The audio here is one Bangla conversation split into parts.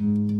তুই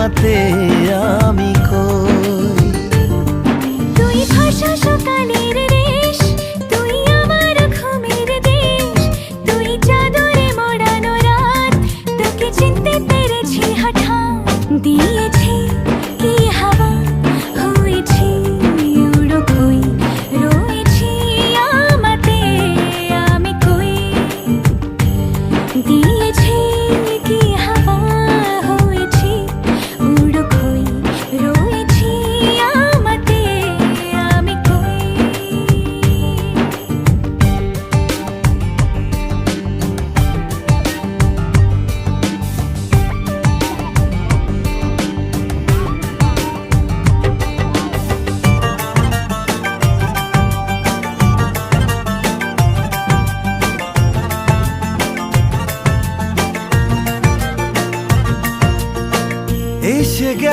আমাতে আমি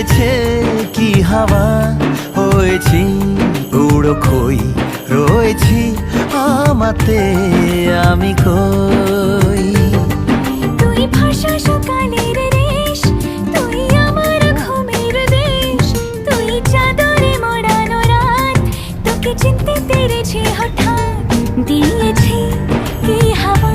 দিয়েছে কি হাওয়া? হয়েছি উড়ো খই, রয়েছি আমাতে আমি কই তুই ভাষা সকালের তুই আমার ঘুমের দেশ তোকে দিয়েছি কি হাওয়া।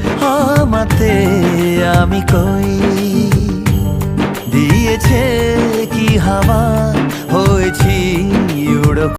আমাতে আমি কই? দিয়েছে কি হাওয়া? হয়েছি